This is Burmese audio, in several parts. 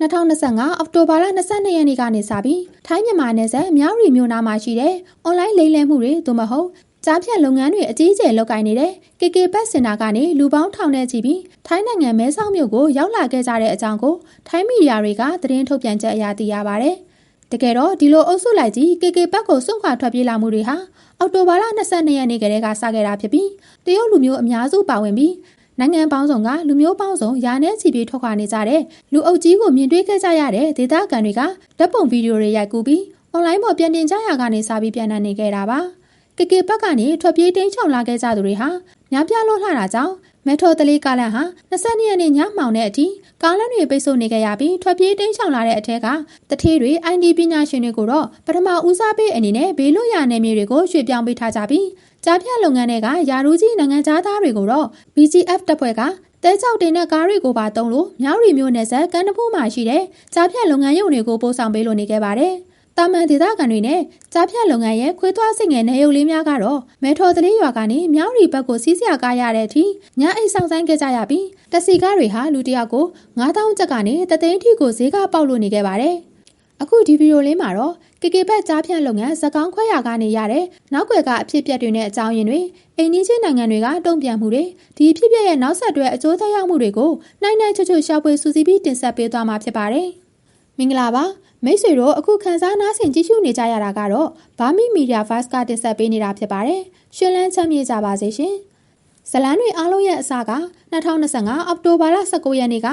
2025အောက်တိုဘာလ22ရက်နေ့ကနေစပြီးထိုင်းမြန်မာနယ်စပ်မြောက်ရီမြို့နားမှာရှိတဲ့အွန်လိုင်းလိမ်လည်မှုတွေသို့မဟုတ်ကြားဖြတ်လုပ်ငန်းတွေအကြီးအကျယ်လုပ်ကိုင်နေတဲ့ KK ဘတ်စင်တာကနေလူပေါင်းထောင်နဲ့ချီပြီးထိုင်းနိုင်ငံမဲဆောက်မြို့ကိုရောက်လာခဲ့ကြတဲ့အကြောင်းကိုထိုင်းမီဒီယာတွေကသတင်းထုတ်ပြန်ချက်အရသိရပါဗျ။တကယ်တော့ဒီလိုအုပ်စုလိုက်ကြီး KK ဘတ်ကိုစွန့်ခွာထွက်ပြေးလာမှုတွေဟာအောက်တိုဘာလ22ရက်နေ့ကတည်းကစခဲ့တာဖြစ်ပြီးတရုတ်လူမျိုးအများစုပါဝင်ပြီး နိုင်ငံပေါင်းစုံကလူမျိုးပေါင်းစုံယာနဲ့ချီပြီးထွက်ခွာနေကြတဲ့လူအုပ်ကြီးကိုမြင်တွေ့ခဲ့ကြရတဲ့ဒေသခံတွေကဓာတ်ပုံဗီဒီယိုတွေရိုက်ကူးပြီးအွန်လိုင်းပေါ်ပြန်တင်ကြရကနေစပြီးပြန်နှံနေခဲ့တာပါကေကေဘက်ကနေထွက်ပြေးတိမ်းချောင်လာခဲ့ကြသူတွေဟာများပြားလို့လှတာကြောင့် မက်ထရိုတလီကားလန်ဟာ22ရက်နေ့ညမှောင်တဲ့အထိကားလမ်းတွေပိတ်ဆို့နေကြရပြီးထွက်ပြေးတိမ်းချောင်လာတဲ့အထက်ကတထေးတွေ ID ပညာရှင်တွေကိုတော့ပထမဦးစားပေးအနေနဲ့ဘေးလွတ်ရာနယ်မြေတွေကိုရွှေ့ပြောင်းပေးထားကြပြီးကြားဖြတ်လုပ်ငန်းတွေကယာရူးကြီးနိုင်ငံသားတွေကိုတော့ BGF တပ်ဖွဲ့ကတဲကြောက်တင်တဲ့ကားတွေကိုပါတုံးလို့မြောက်ရီမျိုးနယ်ဆက်ကန်တဖိုးမှာရှိတဲ့ကြားဖြတ်လုပ်ငန်းရုံတွေကိုပို့ဆောင်ပေးလို့နေခဲ့ပါတယ်။ တာမန်ဒေသခံတွေနဲ့ကြားဖြတ်လုပ်ငန်းရဲ့ခွေးသွားစိတ်ငယ်နေရုပ်လေးများကတော့မဲထော်တလေးရွာကနေမြောက်ရီဘက်ကိုစီးစရာကားရတဲ့အထိညအိတ်ဆောင်ဆိုင်ခဲ့ကြရပြီးတစီကားတွေဟာလူတယောက်ကို9000ကျပ်ကနေတသိန်းထိကိုဈေးကပေါက်လို့နေခဲ့ပါတယ်။အခုဒီဗီဒီယိုလေးမှာတော့ကေကေဘက်ကြားဖြန့်လုပ်ငန်းဇကောင်းခွဲရာကနေရတဲ့နောက်ွယ်ကအဖြစ်ပြက်တွေနဲ့အကြောင်းရင်းတွေအိန္ဒိချင်းနိုင်ငံတွေကတုံ့ပြန်မှုတွေဒီဖြစ်ပြက်ရဲ့နောက်ဆက်တွဲအကျိုးသက်ရောက်မှုတွေကိုနိုင်နိုင်ချွတ်ချွတ်ရှာဖွေစူးစီးပြီးတင်ဆက်ပေးသွားမှာဖြစ်ပါတယ်။မင်္ဂလာပါ မိတ်ဆွေတို့အခုခန်းစားနားဆင်ကြည့်ရှုနေကြရတာကတော့ဘာမီမီဒီယာဗတ်ကတင်ဆက်ပေးနေတာဖြစ်ပါတယ်။ရှင်လန်းချမ်းမြေ့ကြပါစေရှင်။ဇလန်းတွေအားလုံးရဲ့အစက2025အောက်တိုဘာလ19ရက်နေ့က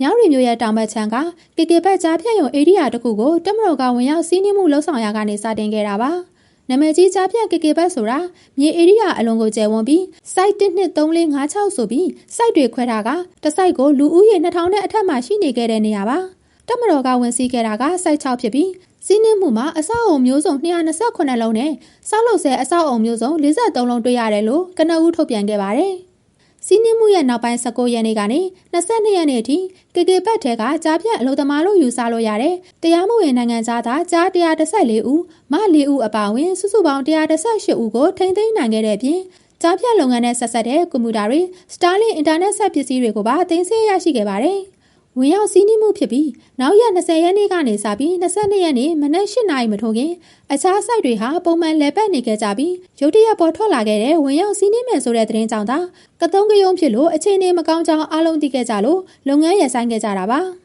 ညောင်ရီမျိုးရဲ့တောင်ဘက်ခြမ်းကကေကေဘက်ကြားဖြတ်ရုံဧရိယာတစ်ခုကိုတမတော်ကဝင်ရောက်စီးနှင်းမှုလှုပ်ဆောင်ရာကနေစတင်ခဲ့တာပါ။နာမည်ကြီးကြားဖြတ်ကေကေဘက်ဆိုတာမြေဧရိယာအလုံးကိုကျယ်ဝန်းပြီး site 123456ဆိုပြီး site တွေခွဲထားကတစ် site ကိုလူဦးရေ2000နဲ့အထက်မှရှိနေခဲ့တဲ့နေရာပါ။ တမတော်ကဝင်စီးခဲ့တာက site 6ဖြစ်ပြီးစီးနှင်းမှုမှာအဆောက်အုံမျိုးစုံ228လုံးနဲ့စောက်လုပ်ဆဲအဆောက်အုံမျိုးစုံ43လုံးတွေ့ရတယ်လို့ကနဦးထုတ်ပြန်ခဲ့ပါတယ်။စီးနှင်းမှုရဲ့နောက်ပိုင်း19ရက်နေ့ကနေ22ရက်နေ့အထိကေကေဘတ်ထဲကကြားပြတ်အလုပ်သမားလို့ယူဆလို့ရတဲ့တရားမှုဝင်နိုင်ငံသားသားကြား114ဦးမ4ဦးအပါအဝင်စုစုပေါင်း118ဦးကိုထိန်းသိမ်းနိုင်ခဲ့တဲ့ပြင်ကြားပြတ်လုပ်ငန်းနဲ့ဆက်ဆက်တဲ့ကွန်ပျူတာတွေ Starlink အင်တာနက်ဆက်ပစ္စည်းတွေကိုပါတင်ဆက်ရရှိခဲ့ပါတယ်။ ဝင်ရောက်စီးနှင်းမှုဖြစ်ပြီးနောက်ရက်20ရက်နေ့ကနေစပြီး22ရက်နေ့မနက်8နာရီမထိုးခင်အခြား site တွေဟာပုံမှန်လဲပတ်နေကြကြပြီးရုတ်တရက်ပေါ်ထွက်လာခဲ့တဲ့ဝင်ရောက်စီးနှင်းမယ်ဆိုတဲ့သတင်းကြောင့်သာကတုံးကယုံဖြစ်လို့အခြေအနေမကောင်းကြောင်းအားလုံးသိခဲ့ကြလို့လုပ်ငန်းရဆိုင်ခဲ့ကြတာပါ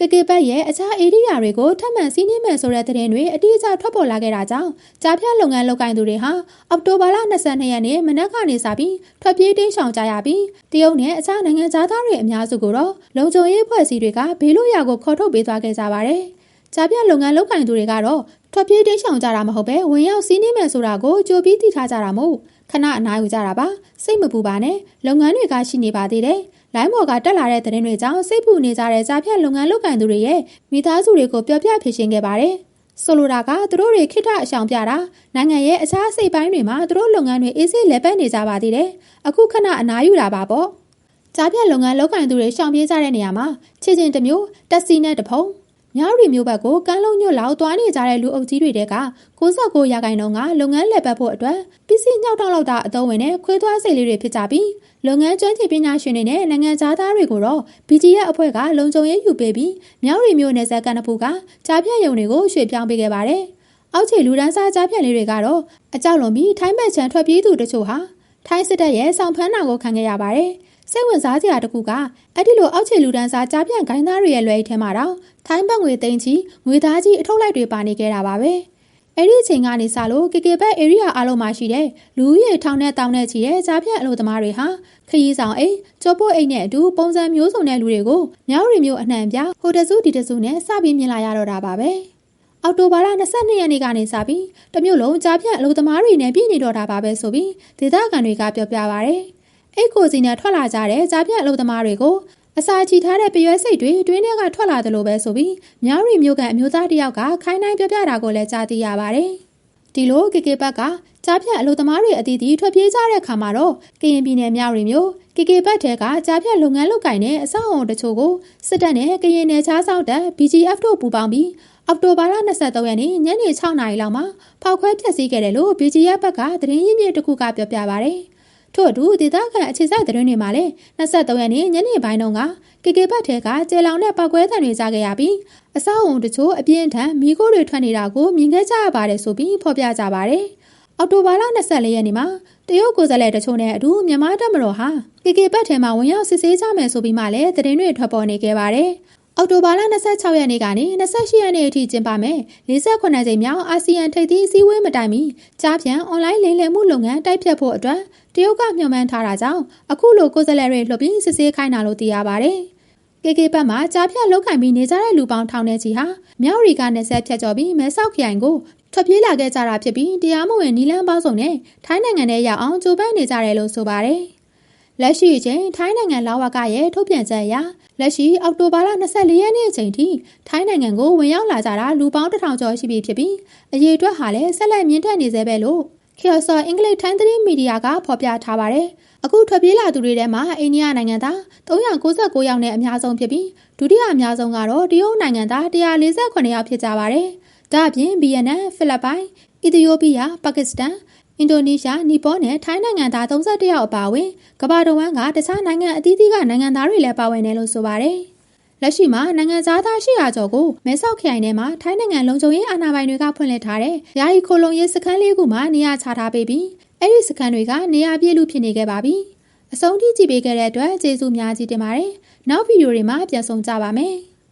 ကကေဘတ်ရဲ့အခြားဧရိယာတွေကိုထပ်မံစီးနှင်းမယ်ဆိုတဲ့သတင်းတွေအတိအကျထွက်ပေါ်လာခဲ့တာကြောင့်ကြားဖြတ်လုပ်ငန်းလုပ်ကိုင်သူတွေဟာအောက်တိုဘာလ22ရက်နေ့မနက်ကနေစပြီးထွက်ပြေးတိမ်းရှောင်ကြရပြီးတရုတ်နဲ့အခြားနိုင်ငံသားတွေအများစုကိုတော့လုံခြုံရေးဖွဲ့စည်းတွေကဘေးလွတ်ရာကိုခေါ်ထုတ်ပေးသွားခဲ့ကြပါတယ်။ကြားဖြတ်လုပ်ငန်းလုပ်ကိုင်သူတွေကတော့ ထွက်ပြေးတိမ်းရှောင်ကြတာမဟုတ်ပဲဝင်ရောက်စီးနှင်းမယ်ဆိုတာကိုကြိုပြီးသိထားကြတာမို့ခဏအနားယူကြတာပါစိတ်မပူပါနဲ့လုပ်ငန်းတွေကရှိနေပါသေးတယ်လိုင်းပေါ်ကတက်လာတဲ့သတင်းတွေကြောင့်စိတ်ပူနေကြတဲ့ကြားဖြတ်လုပ်ငန်းလုပ်ကိုင်သူတွေရဲ့မိသားစုတွေကိုပြောပြဖြေရှင်းခဲ့ပါတယ်ဆိုလိုတာကသူတို့တွေခိတအဆောင်ပြတာနိုင်ငံရဲ့အခြားစိတ်ပိုင်းတွေမှာသူတို့လုပ်ငန်းတွေအေးဆေးလက်ပတ်နေကြပါသေးတယ်အခုခဏအနားယူတာပါပေါ့ကြားဖြတ်လုပ်ငန်းလုပ်ကိုင်သူတွေရှောင်ပြေးကြတဲ့နေရာမှာခြေချင်းတစ်မျိုးတက်စီနဲ့တဖုံ မြောက်ရီမျိုးဘက်ကိုကမ်းလုံးညွတ်လောက်သွားနေကြတဲ့လူအုပ်ကြီးတွေတဲက69ရာခိုင်နှုန်းကလုပ်ငန်းလက်ပတ်ဖို့အတွက်ပစ္စည်းညှောက်တောက်လောက်တာအသုံးဝင်တဲ့ခွေးသွားစိတ်လေးတွေဖြစ်ကြပြီးလုပ်ငန်းကျွမ်းကျင်ပညာရှင်တွေနဲ့နိုင်ငံသားတွေကိုတော့ BGF အဖွဲ့ကလုံခြုံရေးယူပေးပြီးမြောက်ရီမျိုးနယ်စပ်ကန်တပူကကြားပြတ်ရုံတွေကိုရွှေ့ပြောင်းပေးခဲ့ပါတယ်။အောက်ခြေလူဒန်းစားကြားပြတ်လေးတွေကတော့အကြောက်လွန်ပြီးထိုင်းဘက်ခြမ်းထွက်ပြေးသူတို့ချို့ဟာထိုင်းစစ်တပ်ရဲ့ဆောင်ဖမ်းတာကိုခံခဲ့ရပါတယ်။ စိတ်ဝင်စားစရာတခုကအဲ့ဒီလိုအောက်ခြေလူဒန်းစားကြားပြန့်ဂိုင်းသားတွေရဲ့လွယ်အိတ်ထဲမှာတော့ထိုင်းဘက်ငွေသိန်းချီငွေသားကြီးအထုပ်လိုက်တွေပါနေခဲ့တာပါပဲ။အဲ့ဒီအချိန်ကနေစလို့ကေကေဘက် area အားလုံးမှာရှိတဲ့လူဦးရေထောင်နဲ့တောင်းနဲ့ချီတဲ့ကြားဖြတ်အလုပ်သမားတွေဟာခရီးဆောင်အိတ်ကြောပို့အိတ်နဲ့အတူပုံစံမျိုးစုံတဲ့လူတွေကိုမြောက်ရီမျိုးအနှံပြဟိုတစုဒီတစုနဲ့စပြီးမြင်လာရတော့တာပါပဲအော်တိုဘာလ22ရက်နေ့ကနေစပြီးတမျိုးလုံးကြားဖြတ်အလုပ်သမားတွေနဲ့ပြည့်နေတော့တာပါပဲဆိုပြီးဒေသခံတွေကပြောပြပါရယ် အိတ်ကိုစီနဲ့ထွက်လာကြတဲ့ကြားဖြတ်အလုပ်သမားတွေကိုအစာချီထားတဲ့ပရွဲစိတ်တွေတွင်းထဲကထွက်လာတယ်လို့ပဲဆိုပြီးမြောင်ရီမျိုးကန်အမျိုးသားတယောက်ကခိုင်းနိုင်ပြပြတာကိုလည်းကြားသိရပါတယ်။ဒီလိုကေကေဘက်ကကြားဖြတ်အလုပ်သမားတွေအသီးသီးထွက်ပြေးကြတဲ့အခါမှာတော့ကရင်ပြည်နယ်မြောင်ရီမျိုးကေကေဘက်ထဲကကြားဖြတ်လုပ်ငန်းလုပ်ကိုင်တဲ့အဆောက်အုံတချို့ကိုစစ်တပ်နဲ့ကရင်နယ်ခြားစောင့်တပ် BGF တို့ပူးပေါင်းပြီးအောက်တိုဘာလ23ရက်နေ့ညနေ6နာရီလောက်မှာဖောက်ခွဲဖျက်ဆီးခဲ့တယ်လို့ BGF ဘက်ကသတင်းရင်းမြစ်တစ်ခုကပြောပြပါဗျ။ ထို့အတူဒေသခံအခြေစိုက်သတင်းတွေမှာလည်း23ရက်နေ့ညနေပိုင်းတုန်းကကေကေဘတ်ထဲကကျဲလောင်တဲ့ပောက်ကွဲသံတွေကြားခဲ့ရပြီးအဆောက်အုံတချို့အပြင်းထန်မိခိုးတွေထွက်နေတာကိုမြင်ခဲ့ကြရပါတယ်ဆိုပြီးဖော်ပြကြပါတယ်။အော်တိုဘာလ24ရက်နေ့မှာတရုတ်ကိုယ်စားလှယ်တချို့နဲ့အတူမြန်မာတပ်မတော်ဟာကေကေဘတ်ထဲမှာဝင်ရောက်စစ်ဆေးကြမယ်ဆိုပြီးမှလည်းသတင်းတွေထွက်ပေါ်နေခဲ့ပါတယ်။အောက်တိုဘာလ26ရက်နေ့ကနေ28ရက်နေ့အထိကျင်းပမယ်48ကြိမ်မြောက်အာဆီယံထိပ်သီးအစည်းအဝေးမတိုင်မီကြားပြန်အွန်လိုင်းလိမ်လည်မှုလုပ်ငန်းတိုက်ဖြတ်ဖို့အတွက် တရုတ်ကမျှော်မှန်းထားတာကြောင့်အခုလိုကိုယ်စားလှယ်တွေလှုပ်ပြီးစစ်ဆေးခိုင်းတာလို့သိရပါတယ်။ KK ဘက်မှာကြားဖြတ်လောက်ကင်ပြီးနေကြတဲ့လူပေါင်းထောင်နဲ့ချီဟာမြောက်ရီကနေဆက်ဖြတ်ကျော်ပြီးမဲဆောက်ခရိုင်ကိုထွက်ပြေးလာခဲ့ကြတာဖြစ်ပြီးတရားမဝင်နီလန်းပေါင်းစုံနဲ့ထိုင်းနိုင်ငံထဲရောက်အောင်ကြိုးပမ်းနေကြတယ်လို့ဆိုပါတယ်။လက်ရှိအချိန်ထိုင်းနိုင်ငံလာဝကရဲ့ထုတ်ပြန်ချက်အရလက်ရှိအောက်တိုဘာလ24ရက်နေ့အချိန်ထိထိုင်းနိုင်ငံကိုဝင်ရောက်လာကြတာလူပေါင်းတစ်ထောင်ကျော်ရှိပြီဖြစ်ပြီးအရေးအတွက်ဟာလည်းဆက်လက်မြင့်တက်နေသေးပဲလို့ ခီယော်ဆော်အင်္ဂလိပ်ထိုင်းသတင်းမီဒီယာကဖော်ပြထားပါတယ်။အခုထွက်ပြေးလာသူတွေထဲမှာအိန္ဒိယနိုင်ငံသား396ယောက်နဲ့အများဆုံးဖြစ်ပြီးဒုတိယအများဆုံးကတော့တရုတ်နိုင်ငံသား148ယောက်ဖြစ်ကြပါတယ်။ဒါ့အပြင်ဗီယက်နမ်၊ဖိလစ်ပိုင်၊အီသီယိုးပီးယား၊ပါကစ္စတန်အင်ဒိုနီးရှား၊နီပေါနဲ့ထိုင်းနိုင်ငံသား31ယောက်အပါအဝင်ကမ္ဘာတော်ဝန်ကတခြားနိုင်ငံအသီးသီးကနိုင်ငံသားတွေလည်းပါဝင်တယ်လို့ဆိုပါတယ်။ လက်ရှိမှာနိုင်ငံသားသား800ကျော်ကိုမဲဆောက်ခရိုင်ထဲမှာထိုင်းနိုင်ငံလုံခြုံရေးအာဏာပိုင်တွေကဖွင့်လှစ်ထားတဲ့ယာယီခိုလုံရေးစခန်းလေးခုမှာနေရာချထားပေးပြီးအဲ့ဒီစခန်းတွေကနေရာပြည့်လူဖြစ်နေခဲ့ပါပြီ။အဆုံးထိကြည့်ပေးခဲ့တဲ့အတွက်ကျေးဇူးများကြီးတင်ပါတယ်။နောက်ဗီဒီယိုတွေမှာပြန်ဆောင်ကြပါမယ်။